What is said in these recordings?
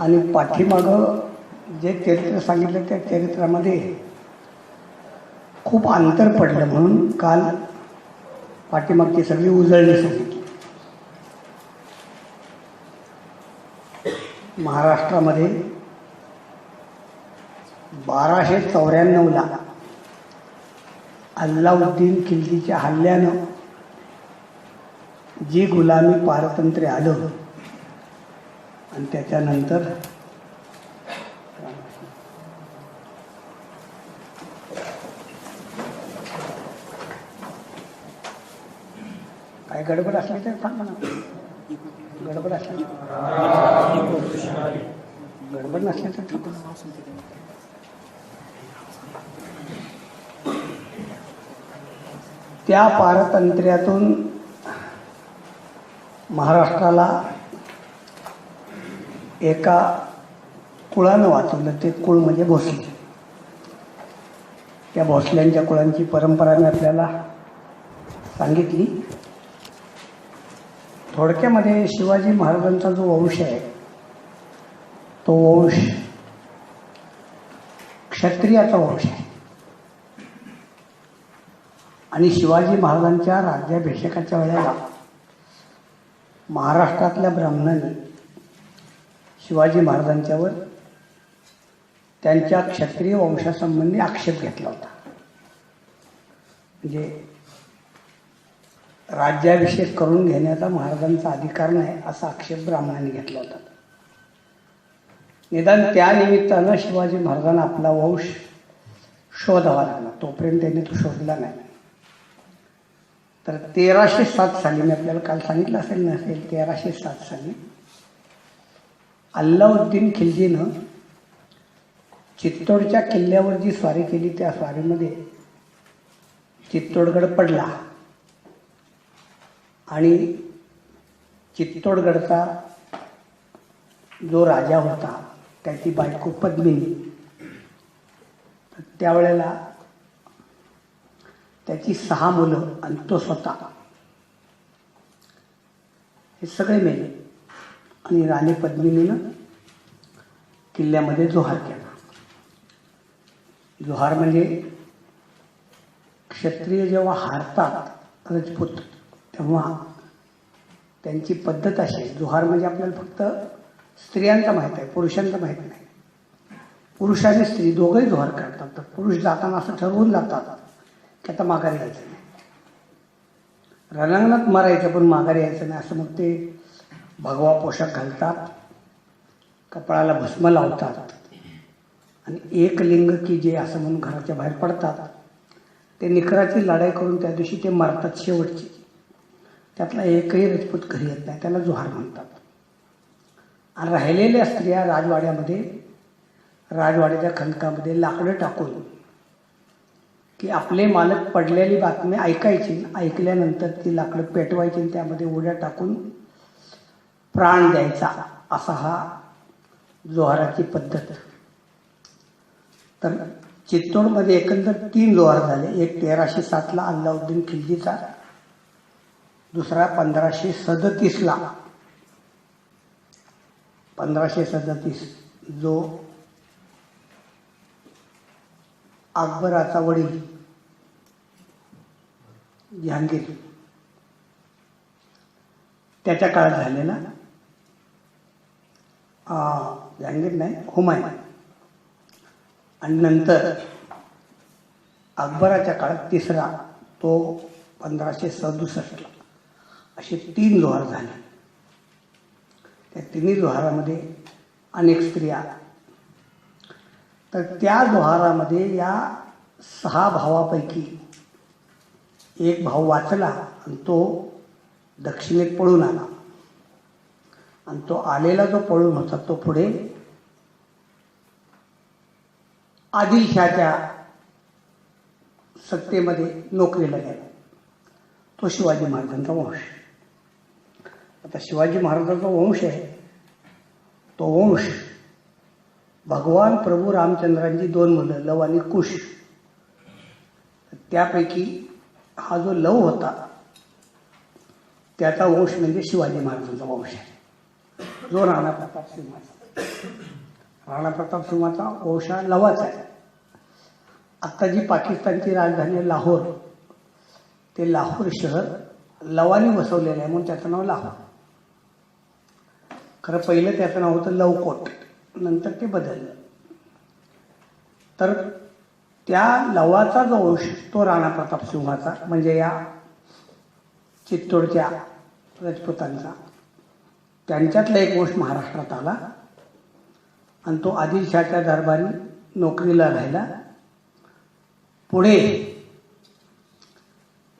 आणि पाठीमागं जे चरित्र सांगितलं त्या चरित्रामध्ये खूप अंतर पडलं म्हणून काल पाठीमागची सगळी उजळणी सांगितली. महाराष्ट्रामध्ये बाराशे चौऱ्याण्णवला अल्लाउद्दीन खिल्जीच्या हल्ल्यानं जी गुलामी पारतंत्र्य आलं आणि त्याच्यानंतर काय गडबड असली तर सांग म्हणा. गडबड असली गडबड नसली तर ठीक त्या पारतंत्र्यातून महाराष्ट्राला एका कुळानं वाचवलं ते कुळ म्हणजे भोसले. त्या भोसल्यांच्या कुळांची परंपरा मी आपल्याला सांगितली. थोडक्यामध्ये शिवाजी महाराजांचा जो वंश आहे तो वंश क्षत्रियाचा वंश आहे. आणि शिवाजी महाराजांच्या राज्याभिषेकाच्या वेळेला महाराष्ट्रातल्या ब्राह्मणांनी शिवाजी महाराजांच्यावर त्यांच्या क्षत्रिय वंशासंबंधी आक्षेप घेतला होता. म्हणजे राज्याभिषेक करून घेण्याचा महाराजांचा अधिकार नाही असा आक्षेप ब्राह्मणांनी घेतला होता. निदान त्या निमित्तानं शिवाजी महाराजांना आपला वंश शोधावा लागला. तोपर्यंत त्यांनी तो शोधला नाही. तर तेराशे सात साली मी आपल्याला काल सांगितलं असेल नसेल तेराशे सात साली अल्लाउद्दीन खिलजीनं चित्तोडच्या किल्ल्यावर जी स्वारी केली त्या स्वारीमध्ये चित्तोडगड पडला. आणि चित्तोडगडचा जो राजा होता त्याची बायको पद्मिनी. तर त्यावेळेला त्याची सहा मुलं आणि तो स्वतः. हे सगळे मेले. आणि राणी पद्मिनीनं किल्ल्यामध्ये जोहार केला. जोहार म्हणजे क्षत्रिय जेव्हा हारतात रजपूत तेव्हा त्यांची पद्धत अशी आहे. जोहार म्हणजे आपल्याला फक्त स्त्रियांचा माहीत आहे पुरुषांचा माहीत नाही. पुरुष आणि स्त्री दोघंही जोहार करतात. तर पुरुष जाताना असं ठरवून जातात की आता माघारी यायचं नाही. रणांगणात मारायचं पण माघारी यायचं नाही. असं मग ते भगवा पोशाख घालतात कपाळाला भस्म लावतात आणि एक लिंग की जे असं म्हणून घराच्या बाहेर पडतात ते निकराची लढाई करून त्या दिवशी ते मारतात शेवटची. त्यातला एकही रजपूत घरी येत नाही त्याला जुहार म्हणतात. आणि राहिलेल्या स्त्रिया राजवाड्यामध्ये राजवाड्याच्या खंडकामध्ये लाकडं टाकून की आपले मालक पडलेली बातमी ऐकायची ऐकल्यानंतर ती लाकडं पेटवायची आणि त्यामध्ये उड्या टाकून प्राण द्यायचा असा हा जोहाराची पद्धत तर चित्तोडमध्ये एकंदर तीन जोहार झाले. एक तेराशे सातला अल्लाउद्दीन खिल्जीचा दुसरा पंधराशे सदतीसला. पंधराशे सदतीस जो अकबराचा वडील जहांगीर. त्याच्या काळात झालेला जहांगीर नाही हुमायून आणि नंतर अकबराच्या काळात तिसरा तो पंधराशे सदुसष्टला असे तीन जोहार झाले त्या तिन्ही जोहारामध्ये अनेक स्त्रिया तर त्या जोहारामध्ये या सहा भावापैकी एक भाव वाचला आणि तो दक्षिणेत पळून आला आणि तो आलेला जो पळून होता तो पुढे आदिलशहाच्या सत्तेमध्ये नोकरीला गेला. तो शिवाजी महाराजांचा वंश. आता शिवाजी महाराजांचा वंश आहे. तो वंश भगवान प्रभू रामचंद्रांची दोन मुलं लव आणि कुश. त्यापैकी हा जो लव होता त्याचा वंश म्हणजे शिवाजी महाराजांचा वंश आहे. जो राणा प्रताप सिंहाचा. राणा प्रताप सिंहाचा वंश लवाचा आहे. आत्ता जी पाकिस्तानची राजधानी आहे लाहोर ते लाहोर शहर लवानी वसवलेलं आहे म्हणून त्याचं नाव लाहोर. खरं पहिलं त्याचं नाव होतं लवकोट नंतर ते बदललं. तर त्या लवाचा जो अंश तो राणा प्रताप सिंहाचा म्हणजे या चित्तोडच्या राजपुतांचा त्यांच्यातला एक वंश महाराष्ट्रात आला. आणि तो आदिलशाच्या दरबारी नोकरीला राहिला. पुढे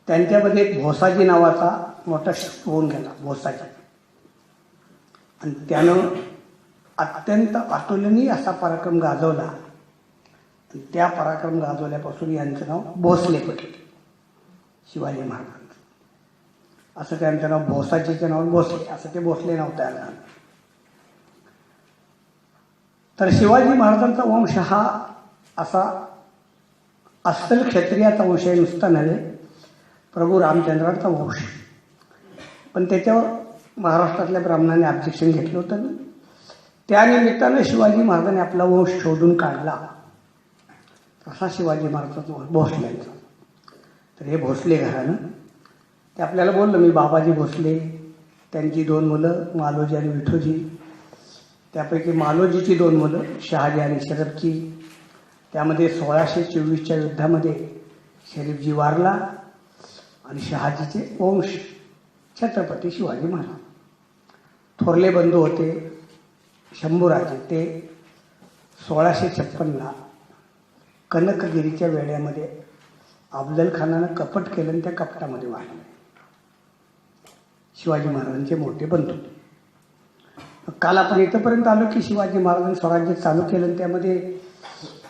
त्यांच्यामध्ये एक भोसाजी नावाचा मोठा शख्स होऊन गेला भोसाजी. आणि त्यानं अत्यंत अतुलनीय असा पराक्रम गाजवला. आणि त्या पराक्रम गाजवल्यापासून यांचं नाव भोसले पडले शिवाजी महाराज. असं त्यांचं नाव भोसाजीचं नाव भोसले असं ते भोसले नाव तयार झालं. तर शिवाजी महाराजांचा वंश हा असा अस्सल क्षत्रियाचा वंश आहे नुसता नव्हे प्रभू रामचंद्रांचा वंश. पण त्याच्यावर महाराष्ट्रातल्या ब्राह्मणाने ऑब्जेक्शन घेतलं होतं. त्या निमित्तानं शिवाजी महाराजांनी आपला वंश शोधून काढला. तसा शिवाजी महाराजांचा वंश भोसल्यांचा. तर हे भोसले घरानं ते आपल्याला बोललं मी बाबाजी भोसले त्यांची दोन मुलं मालोजी आणि विठोजी. त्यापैकी मालोजीची दोन मुलं शहाजी आणि शरबची त्यामध्ये सोळाशे चोवीसच्या युद्धामध्ये शरीफजी वारला आणि शहाजीचे वंश छत्रपती शिवाजी महाराज. थोरले बंधू होते शंभूराजे ते सोळाशे छप्पनला कनकगिरीच्या वेड्यामध्ये अफजल खानानं कपट केलं आणि त्या कपटामध्ये वाढले. शिवाजी महाराजांचे मोठे बंधू. काल आपण इथंपर्यंत आलो की शिवाजी महाराजांनी स्वराज्य चालू केलं आणि त्यामध्ये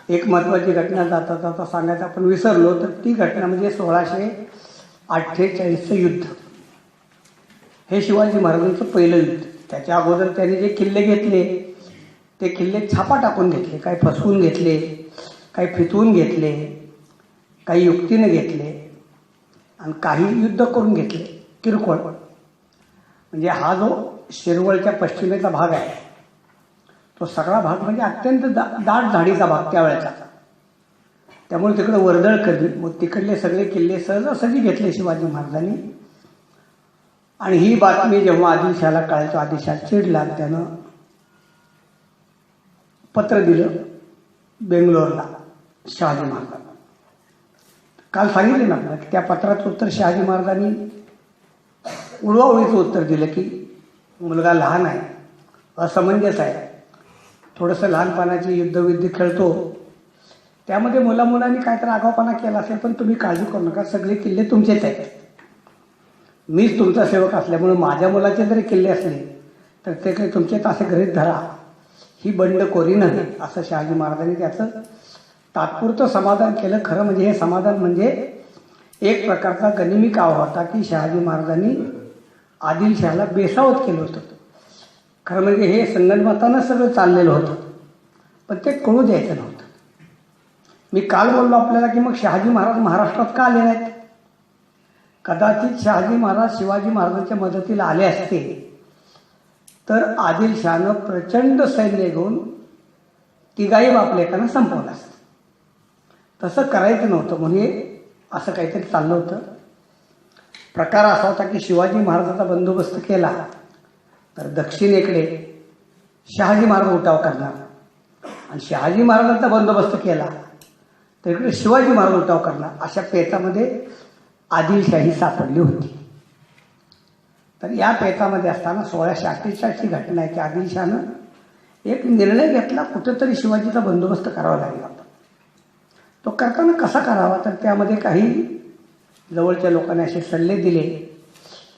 एक महत्त्वाची घटना जाता जाता सांगायचं आपण विसरलो तर ती घटना म्हणजे सोळाशे अठ्ठेचाळीसचं युद्ध. हे शिवाजी महाराजांचं पहिलं युद्ध. त्याच्या अगोदर त्यांनी जे किल्ले घेतले ते किल्ले छापा टाकून घेतले काही फसवून घेतले काही फितवून घेतले काही युक्तीने घेतले आणि काही युद्ध करून घेतले किरकोळ. म्हणजे हा जो शिरवळच्या पश्चिमेचा भाग आहे तो सगळा भाग म्हणजे अत्यंत दा दाट झाडीचा भाग त्यावेळेचा त्यामुळे तिकडं वर्दळ कधी मग तिकडले सगळे किल्ले सहजासहजी घेतले शिवाजी महाराजांनी. आणि ही बातमी जेव्हा आदिलशाला कळायचो आदिलशाह चिडला त्यानं पत्र दिलं बेंगलोरला शहाजी महाराजांना. काल सांगितले ना त्या पत्राचं उत्तर शहाजी महाराजांनी उडवाउडीचं उत्तर दिलं की मुलगा लहान आहे असमंजस आहे. थोडंसं लहानपणाची युद्धविद्धी खेळतो. त्यामध्ये मुलामुलांनी मुलांनी तर आगावपणा केला असेल पण तुम्ही काळजी करू नका. सगळे किल्ले तुमचेच आहेत. मीच तुमचा सेवक असल्यामुळे माझ्या मुलाचे जरी किल्ले असले तर ते काही तुमचेच असे गृहीत धरा. ही बंडखोरी नाही असं शहाजी महाराजांनी त्याचं तात्पुरतं समाधान केलं. खरं म्हणजे हे समाधान म्हणजे एक प्रकारचा गनिमी काव होता की शहाजी महाराजांनी आदिलशहाला बेसावत केलं होतं. खरं म्हणजे हे संगणमतानं सगळं चाललेलं होतं. पण ते कळू द्यायचं नव्हतं. मी काल बोललो आपल्याला की मग शहाजी महाराज महाराष्ट्रात का आले नाहीत? कदाचित शहाजी महाराज शिवाजी महाराजांच्या मदतीला आले असते. तर आदिलशहानं प्रचंड सैन्य घेऊन तिघाई बापलेकांना संपवलं असतं. तसं करायचं नव्हतं म्हणजे असं काहीतरी चाललं होतं. प्रकार असा होता की शिवाजी महाराजांचा बंदोबस्त केला तर दक्षिणेकडे शहाजी महाराज उठाव करणार. आणि शहाजी महाराजांचा बंदोबस्त केला तर इकडे शिवाजी महाराज उठाव करणार. अशा पेचामध्ये आदिलशाही सापडली होती. तर या पेचामध्ये असताना सोळाशे अठ्ठेचाळीसची घटना आहे की आदिलशहानं एक निर्णय घेतला कुठेतरी शिवाजीचा बंदोबस्त करावा लागला होता. तो करताना कसा करावा तर त्यामध्ये काही जवळच्या लोकांनी असे सल्ले दिले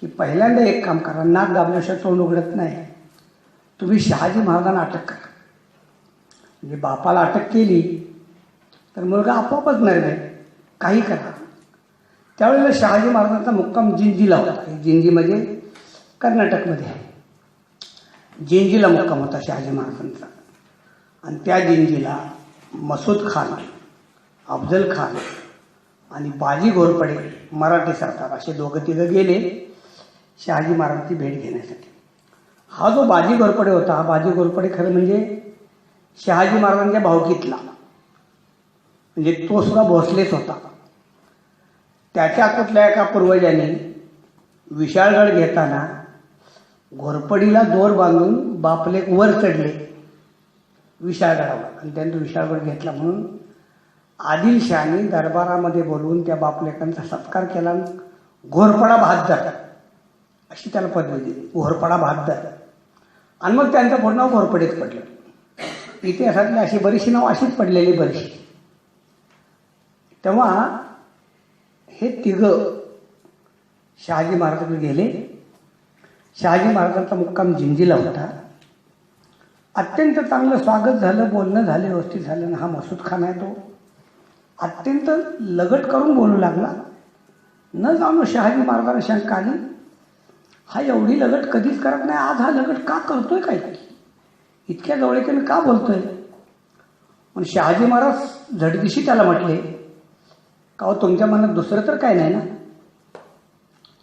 की पहिल्यांदा एक काम करा नाक दाबल्याशिवाय तोंड उघडत नाही. तुम्ही शहाजी महाराजांना अटक करा. म्हणजे बापाला अटक केली तर मुलगा आपोआपच नाही काही करा. त्यावेळेला शहाजी महाराजांचा मुक्काम जिंजीला होता. जिंजी म्हणजे कर्नाटकमध्ये आहे. जिंजीला मुक्काम होता शहाजी महाराजांचा. आणि त्या जिंजीला मसूद खान अफजल खान आणि बाजी घोरपडे मराठी सरकार असे दोघं तिघं गेले शहाजी महाराजांची भेट घेण्यासाठी. हा जो बाजी घोरपडे होता हा बाजी घोरपडे खरं म्हणजे शहाजी महाराजांच्या भावकीतला. म्हणजे तो सुद्धा भोसलेच होता. त्याच्या कुठल्या एका पूर्वजाने विशाळगड घेताना घोरपडीला दोर बांधून बापले वर चढले विशाळगडावर. आणि त्यांनी विशाळगड घेतला म्हणून आदिलशहाने दरबारामध्ये बोलवून त्या बापलेकांचा सत्कार केला आणि घोरपडा बहादर अशी त्याला पदवी दिली. घोरपडा बहादर आणि मग त्यांचं पूर्ण नाव घोरपडीत पडलं. इतिहासातली अशी बरीचशी नाव अशीच पडलेली बरीचशी. तेव्हा हे तिघं शहाजी महाराजांकडे गेले. शहाजी महाराजांचा मुक्काम जिंजीला होता. अत्यंत चांगलं स्वागत झालं बोलणं झालं व्यवस्थित झालं आणि हा मसूद खान आहे तो. अत्यंत लगट करून बोलू लागला. न जाणू शहाजी महाराजांना शंका आली. हा एवढी लगट कधीच करत नाही आज हा लगट का करतोय काय इतक्या जवळीकडे का बोलतोय? पण शहाजी महाराज झडदिशी त्याला म्हटले का हो तुमच्या मनात दुसरं तर काय नाही ना?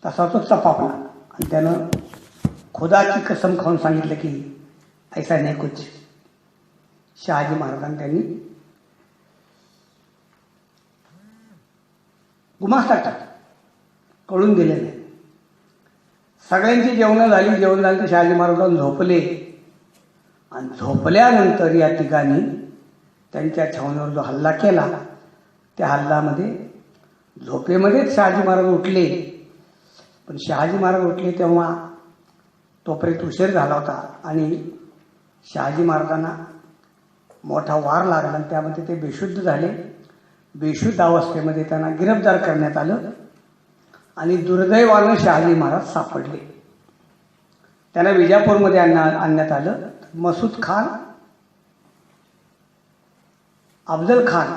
तसा तो चपापला. आणि त्यानं खुदाची कसम खाऊन सांगितलं की ऐसा नाही कुछ. शहाजी महाराजांनी त्यांनी गुमास टाकतात कळून गेले नाही सगळ्यांची जेवणं झाली जेवण झालं तर शहाजी महाराज झोपले. आणि झोपल्यानंतर या ठिकाणी त्यांच्या छावणीवर जो हल्ला केला त्या हल्ल्यामध्ये झोपेमध्येच शहाजी महाराज उठले. पण शहाजी महाराज उठले तेव्हा तोपर्यंत उशीर झाला होता आणि शहाजी महाराजांना मोठा वार लागला आणि त्यामध्ये ते बेशुद्ध झाले. बेशुद्ध अवस्थेमध्ये त्यांना गिरफ्तार करण्यात आलं आणि दुर्दैवानं शहाजी महाराज सापडले. त्यांना विजापूरमध्ये आणण्या आणण्यात आलं. मसूद खान अफजल खान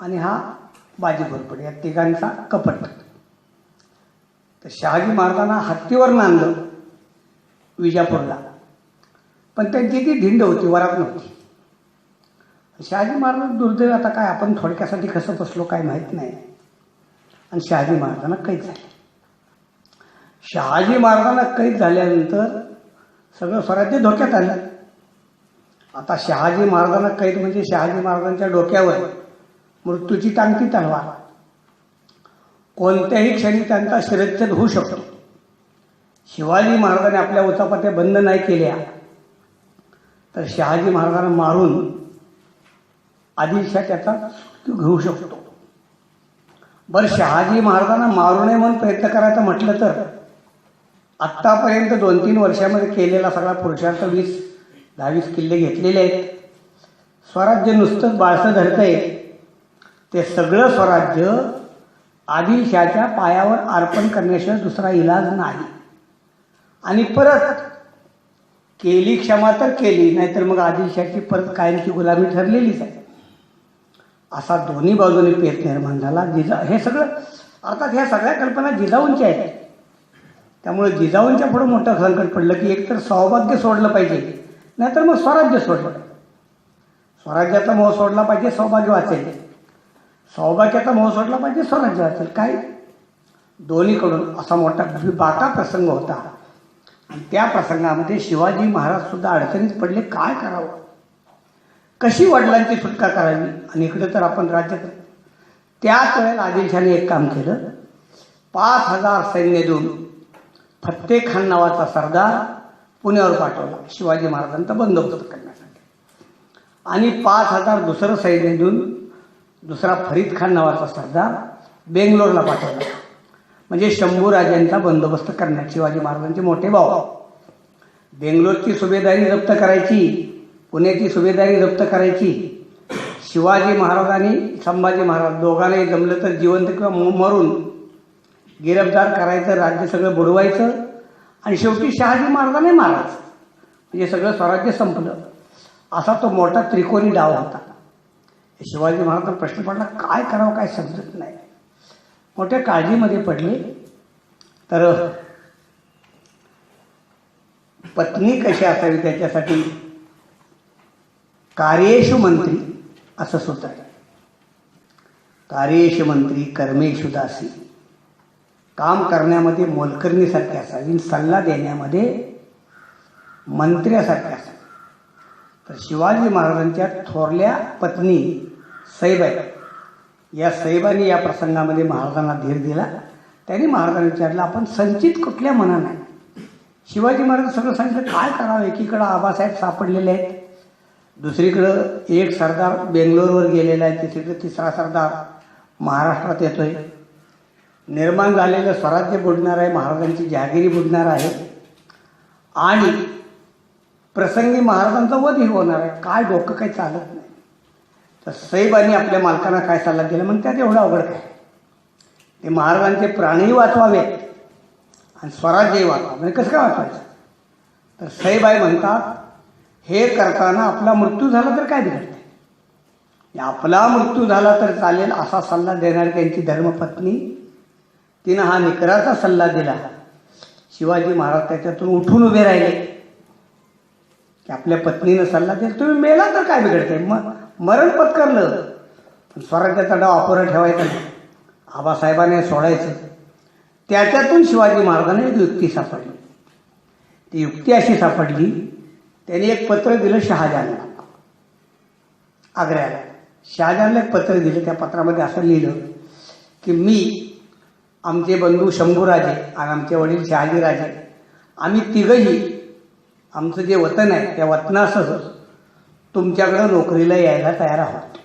आणि हा बाजी घोरपडे या तिघांचा कपट. तर शहाजी महाराजांना हत्तीवर नांदलं विजापूरला. पण त्यांची ती धिंड होती वरात नव्हती. शहाजी महाराज दुर्दैव आता काय? आपण थोडक्यासाठी कसं बसलो काय माहीत नाही. आणि शहाजी महाराजांना कैद झाले. शहाजी महाराजांना कैद झाल्यानंतर सगळं स्वराज्य धोक्यात आलं. आता शहाजी महाराजांना कैद म्हणजे शहाजी महाराजांच्या डोक्यावर मृत्यूची टांगती तलवार. कोणत्याही क्षणी त्यांचा शिरच्छेद होऊ शकतो. शिवाजी महाराजांनी आपल्या उचापत्या बंद नाही केल्या. तर शहाजी महाराजांना मारून आदिलशाह त्याचा तू घेऊ शकतो. बरं शहाजी महाराजांना मारू नये म्हणून प्रयत्न करायचा म्हटलं तर आत्तापर्यंत दोन तीन वर्षामध्ये केलेला सगळा पुरुषार्थ वीस दहावीस किल्ले घेतलेले आहेत. स्वराज्य नुसतंच बाळसं धरतंय. ते सगळं स्वराज्य आदिलशाच्या पायावर अर्पण करण्याशिवाय दुसरा इलाज नाही. आणि परत केली क्षमा तर केली नाहीतर मग आदिलशाची परत कायमची गुलामी ठरलेलीच आहे. असा दोन्ही बाजूने पेत निर्माण झाला. जिजा हे सगळं अर्थात ह्या सगळ्या कल्पना जिजाऊंच्या आहेत. त्यामुळे जिजाऊंच्या पुढं मोठं संकट पडलं की एकतर सौभाग्य सोडलं पाहिजे नाहीतर मग स्वराज्य सोडलं. स्वराज्याचा मोह सोडला पाहिजे सौभाग्य वाचेल. सौभाग्याचा मोह सोडला पाहिजे स्वराज्य वाचेल. काय? दोन्हीकडून असा मोठा बाका प्रसंग होता. आणि त्या प्रसंगामध्ये शिवाजी महाराजसुद्धा अडचणीत पडले. काय करावं? कशी वडिलांची सुटका करावी? आणि इकडे तर आपण राज्य कर त्याच वेळेला आदिलशाने एक काम केलं. पाच हजार सैन्य देऊन फत्ते खान नावाचा सरदार पुण्यावर पाठवला. शिवाजी महाराजांचा बंदोबस्त करण्यासाठी. आणि पाच हजार दुसरं सैन्य देऊन दुसरा फरीद खान नावाचा सरदार बेंगलोरला पाठवला. म्हणजे शंभू राजांचा बंदोबस्त करण्यात शिवाजी महाराजांचे मोठे भाऊ. बेंगलोरची सुभेदारी जप्त करायची. पुण्याची सुभेदारी जप्त करायची. शिवाजी महाराजांनी संभाजी महाराज दोघांनाही जमलं तर जिवंत किंवा मरून गिरफ्तार करायचं राज्य सगळं बुडवायचं आणि शेवटी शहाजी महाराजांनी मारायचं. म्हणजे सगळं स्वराज्य संपलं. असा तो मोठा त्रिकोणी डाव होता. शिवाजी महाराजांना प्रश्न पडला काय करावं काय समजत नाही. मोठ्या काळजीमध्ये पडले. तर पत्नी कशी असावी त्याच्यासाठी? कार्येशु मंत्री असं सूत्र आहे कार्येश मंत्री कर्मेशु दासी. काम करण्यामध्ये मोलकरणीसारखे असावी आणि सल्ला देण्यामध्ये मंत्र्यासारखे असावी. तर शिवाजी महाराजांच्या थोरल्या पत्नी सैबाई या सैबाने या प्रसंगामध्ये महाराजांना धीर दिला. त्यांनी महाराजांना विचारलं आपण संचित कुठल्या मनानं आहे? शिवाजी महाराज सगळं सांगितलं काय करावं? एकीकडं आबासाहेब सापडलेले आहेत. दुसरीकडं एक सरदार बेंगलोरवर गेलेला आहे तिसरीकडं तिसरा सरदार महाराष्ट्रात येतोय. निर्माण झालेलं स्वराज्य बुडणार आहे महाराजांची जहागिरी बुडणार आहे. आणि प्रसंगी महाराजांचा वधही होणार आहे. काय डोकं काही चालत नाही. तर साहेबांनी आपल्या मालकांना काय सल्ला दिला? मग त्यात एवढं अवघड काय? ते महाराजांचे प्राणही वाचवावेत आणि स्वराज्यही वाचवा म्हणजे कसं काय वाचवायचं? तर सईबाई म्हणतात हे करताना आपला मृत्यू झाला तर काय बिघडते? आपला मृत्यू झाला तर चालेल असा सल्ला देणारी त्यांची धर्मपत्नी तिनं हा निकराचा सल्ला दिला. शिवाजी महाराज त्याच्यातून उठून उभे राहिले. की आपल्या पत्नीनं सल्ला दिला. तुम्ही मेला तर काय बिघडते? मग मरण पत्करलं. पण स्वराज्याचा डाव अपुरा ठेवायचा नाही. आबासाहेबाने सोडायचं. त्याच्यातून शिवाजी महाराजांना एक युक्ती सापडली. ती युक्ती अशी सापडली त्यांनी एक पत्र दिलं शहाजहानला आग्र्याला. शहाजहानला एक पत्र दिलं त्या पत्रामध्ये असं लिहिलं की मी आमचे बंधू शंभूराजे आणि आमचे वडील शहाजीराजे आम्ही तिघही आमचं जे वतन आहे त्या वतनासह तुमच्याकडं नोकरीला यायला तयार आहोत.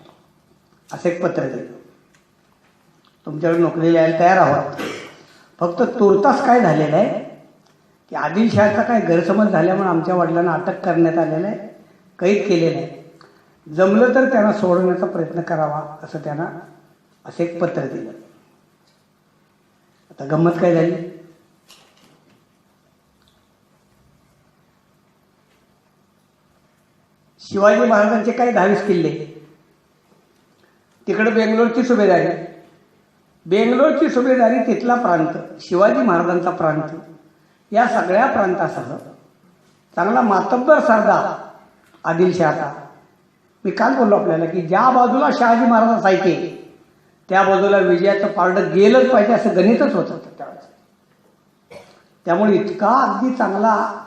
असं एक पत्र दिलं. तुमच्याकडे नोकरीला यायला तयार आहोत. फक्त तुर्तास काय झालेलं आहे? की आदिलशहाचा काय गैरसमज झाल्यामुळे आमच्या वडिलांना अटक करण्यात आलेलं आहे कैद केलेलं आहे. जमलं तर त्यांना सोडवण्याचा प्रयत्न करावा असं त्यांना असं एक पत्र दिलं. आता गंमत काय झाली? शिवाजी महाराजांचे काही दहावीस किल्ले? तिकडे बेंगलोरची सुभेदारी. बेंगलोरची सुभेदारी तिथला प्रांत शिवाजी महाराजांचा प्रांत. या सगळ्या प्रांतासह चांगला मातब्बर सरदार आदिलशहाचा मी काल बोललो आपल्याला की ज्या बाजूला शहाजी महाराज असायचे त्या बाजूला विजयाचं पारडं गेलंच पाहिजे असं गणितच होत होतं त्यावेळेस. त्यामुळे इतका अगदी चांगला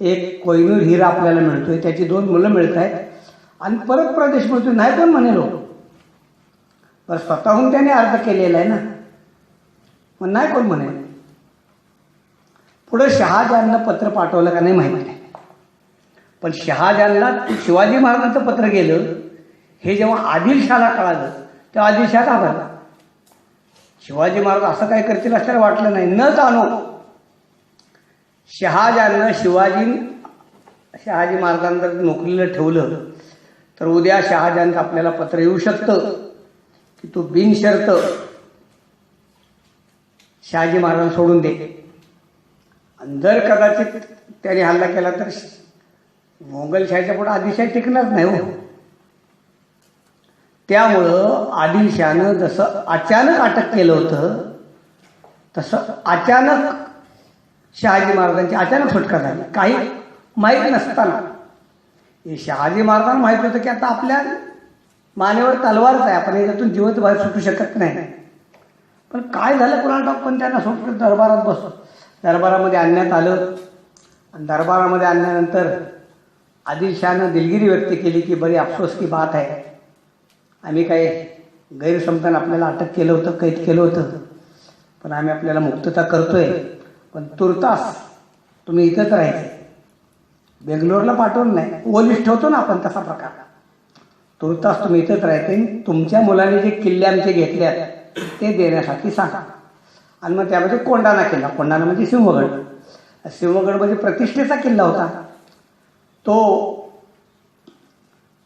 एक कोयनूर हिरा आपल्याला मिळतोय त्याची दोन मुलं मिळत आहेत. आणि परत प्रदेश मिळतोय नाही पण म्हणेल लोक. पण स्वतःहून त्याने अर्ज केलेला आहे ना. मग नाही कोण म्हणेल पुढे शहाजहांना पत्र पाठवलं का नाही माहिती नाही. पण शहाजहानला शिवाजी महाराजांचं पत्र गेलं हे जेव्हा आदिलशहाला कळालं तेव्हा आदिलशाह घाबरला शिवाजी महाराज असं काय करतील असं वाटलं नाही. न जाणो. शहाजहाननं शिवाजी शहाजी महाराजांना जर नोकरीला ठेवलं तर उद्या शहाजहानचं आपल्याला पत्र येऊ शकतं की तू बिनशर्त शहाजी महाराजांना सोडून दे. जर कदाचित त्याने हल्ला केला तर मोगलशाहीच्या पुढे आदिलशाही टिकणार नाही हो. त्यामुळं आदिलशहानं जसं अचानक अटक केलं होतं तसं अचानक शहाजी महाराजांची अचानक सुटका झाली. काही माहीत नसताना. हे शहाजी महाराजांना माहीत होतं की आता आपल्या मानेवर तलवारच आहे. आपण याच्यातून जिवंत बाहेर सुटू शकत नाही. पण काय झालं कुणाला पण त्यांना सुटलं दरबारात बसतो दरबारामध्ये आणण्यात आलं. आणि दरबारामध्ये आणल्यानंतर आदिलशहानं दिलगिरी व्यक्त केली की बरी अफसोस की बात आहे. आम्ही काय गैरसमतान आपल्याला अटक केलं होतं कैद केलं होतं. पण आम्ही आपल्याला मुक्तता करतोय. पण तुर्तास तुम्ही इथंच राहायचे. बेंगलोरला पाठवून नाही. ओलीस ठेवतो ना आपण तसा प्रकार. तुर्तास तुम्ही इथंच राहायचे. तुमच्या मुलाने जे किल्ले आमचे घेतल्यात ते देण्यासाठी सांगा. आणि मग त्यामध्ये कोंडाणा किल्ला कोंडाणा म्हणजे सिंहगड. सिंहगड म्हणजे प्रतिष्ठेचा किल्ला होता. तो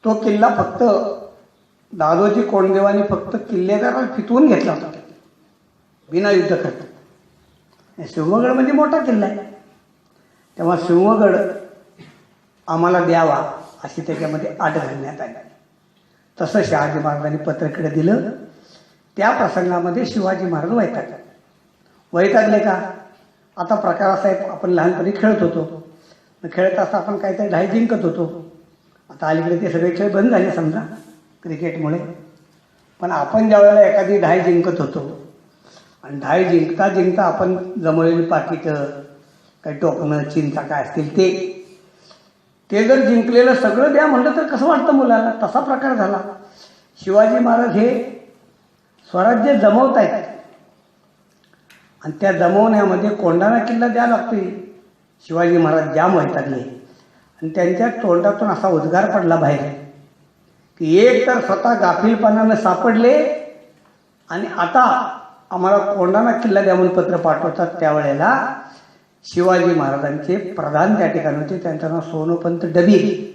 तो किल्ला फक्त दादोजी कोंडदेवानी फक्त किल्लेदाराला फितवून घेतला होता. बिना युद्ध करता. सिंहगड म्हणजे मोठा किल्ला आहे. तेव्हा सिंहगड आम्हाला द्यावा अशी त्याच्यामध्ये आट घालण्यात आली. तसं शहाजी महाराजांनी पत्रकडे दिलं. त्या प्रसंगामध्ये शिवाजी महाराज वैतागले. वैतागले का? आता प्रकार असा आहे आपण लहानपणी खेळत होतो. मग खेळत असता आपण काहीतरी ढाई जिंकत होतो. आता अलीकडे ते सगळे खेळ बंद झाले समजा क्रिकेटमुळे. पण आपण ज्या वेळेला एखादी ढाई जिंकत होतो आणि ढाई जिंकता जिंकता आपण जमवलेली पाकिटं काही टोकणं चिंचा काय असतील ते ते जर जिंकलेलं सगळं द्या म्हणलं तर कसं वाटतं मुलाला? तसा प्रकार झाला. शिवाजी महाराज हे स्वराज्य जमवत आहेत आणि त्या जमवण्यामध्ये कोंढाणा किल्ला द्या लागतोय शिवाजी महाराज जाम वैतागले आणि त्यांच्या तोंडातून असा उद्गार पडला बाहेर. की एक तर स्वतः गाफीलपणानं सापडले आणि आता आम्हाला कोंढाणा किल्ला द्या म्हणून पत्र पाठवतात त्यावेळेला शिवाजी महाराजांचे प्रधान त्या ठिकाणी होते. त्यांचं नाव सोनोपंत डबी.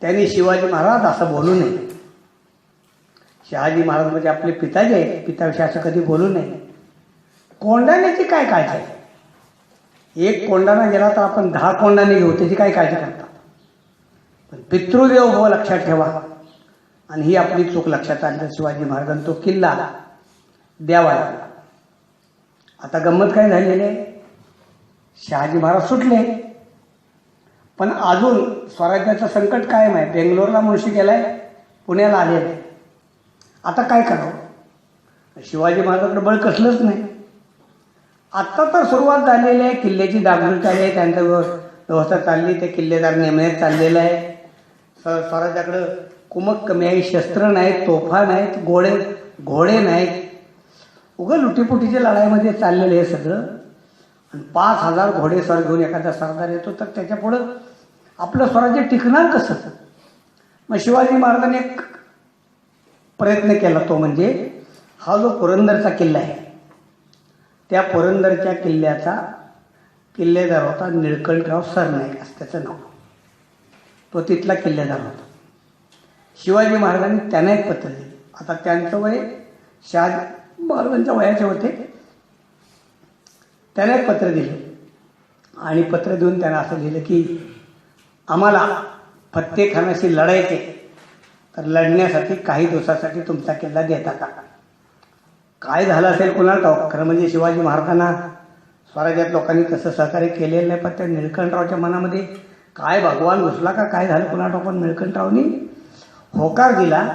त्यांनी शिवाजी महाराज असं बोलू नये. शहाजी महाराज म्हणजे आपले पिताजी आहेत. पिताविषयी असं कधी बोलू नये. कोंडाण्याची काय काळजी? आहे एक कोंडाणा गेला तर आपण दहा कोंडाने घेऊ त्याची काय काळजी करतात पण पितृदेव हो लक्षात ठेवा. आणि ही आपली चूक लक्षात आली तर शिवाजी महाराजांनी तो किल्ला द्यावा लागला. आता गंमत काय झालेली आहे? शहाजी महाराज सुटले. पण अजून स्वराज्याचं संकट कायम आहे बेंगलोरला मुळशी गेलाय पुण्याला आलेलं आहे. आता काय करावं? शिवाजी महाराजांकडे बळ कसलंच नाही. आत्ता तर सुरुवात झालेली आहे. किल्ल्याची दाबणी चालली आहे. त्यांचं व्यवस्था चालली. ते किल्लेदार नेमण्यात चाललेलं आहे. स स्वराज्याकडं कुमक कमी आहे. शस्त्र नाहीत तोफा नाहीत गोळे घोडे नाहीत. उगं लुटीपुटीच्या लढाईमध्ये चाललेलं हे सगळं. आणि पाच हजार घोडेस्वार घेऊन एखादा सरदार येतो तर त्याच्या पुढं आपलं स्वराज्य टिकणार कसं? मग शिवाजी महाराजांनी एक प्रयत्न केला तो म्हणजे हा जो पुरंदरचा किल्ला आहे त्या पुरंदरच्या किल्ल्याचा किल्लेदार होता निळकंठराव सरनाईक असं त्याचं नाव. तो तिथला किल्लेदार होता. शिवाजी महाराजांनी त्यांना एक पत्र दिली. आता त्यांचं वय शहाजी महाराजांच्या वयाचे होते. त्याने एक पत्र दिलं. आणि पत्र देऊन त्यांना असं लिहिलं की आम्हाला फत्तेखानाशी लढायचे तर लढण्यासाठी काही दिवसासाठी तुमचा किल्ला देता का? काय झालं असेल कुणाला ठाऊक? खरं म्हणजे शिवाजी महाराजांना स्वराज्यात लोकांनी कसं सहकार्य केलेलं नाही पण त्या निळकंठरावच्या मनामध्ये काय भगवान घुसला का? काय झालं कुणाला ठाऊक? पण निळकंठरावनी होकार दिला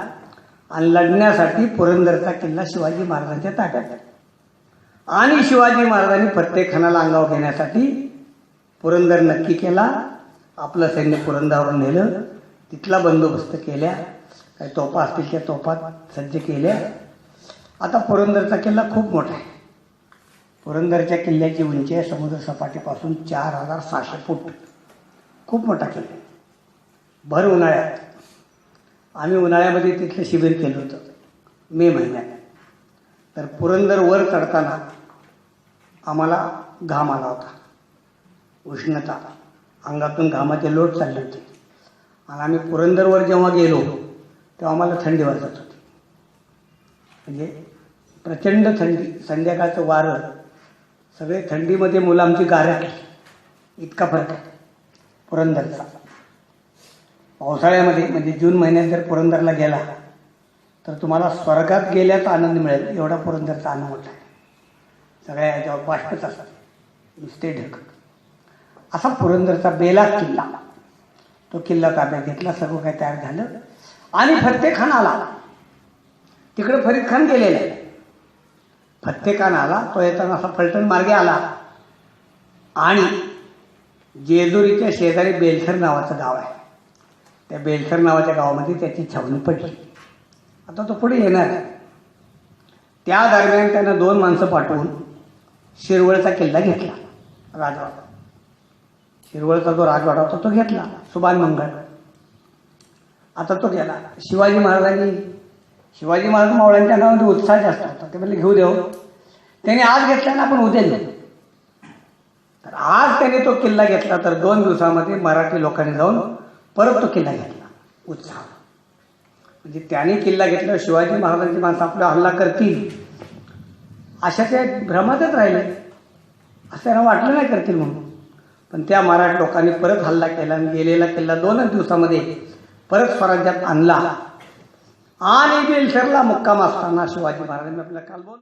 आणि लढण्यासाठी पुरंदरचा किल्ला शिवाजी महाराजांच्या ताब्यात आणि शिवाजी महाराजांनी प्रत्येक खणाला अंगावर घेण्यासाठी पुरंदर नक्की केला. आपलं सैन्य पुरंदरावर नेलं. तिथला बंदोबस्त केल्या. काही तोफा असतील त्या तोफात सज्ज केल्या. आता पुरंदरचा किल्ला खूप मोठा आहे. पुरंदरच्या किल्ल्याची उंची आहे समुद्रसपाटीपासून चार हजार सहाशे फूट. खूप मोठा किल्ला भर उन्हाळ्यात. आम्ही उन्हाळ्यामध्ये तिथलं शिबिर केलं होतं मे महिन्यात. तर पुरंदर वर चढताना आम्हाला घाम आला होता. उष्णता. अंगातून घामाचे लोट चालले होते. आणि आम्ही पुरंदरवर जेव्हा गेलो तेव्हा आम्हाला थंडी वाजत होती. म्हणजे प्रचंड थंडी संध्याकाळचं वारं सगळे थंडीमध्ये मुलं आमची गाऱ्या इतका फरक आहे पुरंदरचा. पावसाळ्यामध्ये म्हणजे जून महिन्यात जर पुरंदरला गेला तर तुम्हाला स्वर्गात गेल्याचा आनंद मिळेल. एवढा पुरंदरचा आनंद मोठा आहे सगळ्या याच्यावर बाष्पच असतात. नुसते ढक असा पुरंदरचा बेला किल्ला. तो किल्ला ताब्यात घेतला सर्व काही तयार झालं. आणि प्रत्येक खान आला. तिकडे फरीद खान गेलेला. आहे फत्ते खान आला तो येताना असा फलटण मार्गे आला. आणि जेजुरीच्या शेजारी बेलसर नावाचं गाव आहे. त्या बेलसर नावाच्या गावामध्ये त्याची छावणी पडली. आता तो पुढे येणार आहे. त्या दरम्यान त्यानं दोन माणसं पाठवून शिरवळचा किल्ला घेतला राजवाडा. शिरवळचा जो राजवाडा होता तो घेतला सुभान मंगळ आता तो गेला. शिवाजी महाराजांनी शिवाजी महाराज मावळ्यांच्या नावामध्ये उत्साह जास्त होता. ते म्हणले घेऊ देऊ हो. त्याने आज घेतला ना आपण उद्या घेऊ तर आज त्याने तो किल्ला घेतला तर दोन दिवसामध्ये मराठी लोकांनी जाऊन परत तो किल्ला घेतला उत्साह. म्हणजे त्याने किल्ला घेतल्यावर शिवाजी महाराजांची माणसं आपला हल्ला करतील. अशा ते भ्रमातच राहिले. असं त्यांना वाटलं नाही करतील म्हणून. पण त्या मराठी लोकांनी परत हल्ला केला आणि गेलेला किल्ला दोनच दिवसामध्ये परत स्वराज्यात आणला. आणि बेलसरला मुक्काम असताना शिवाजी महाराजांनी आपल्या काल बोल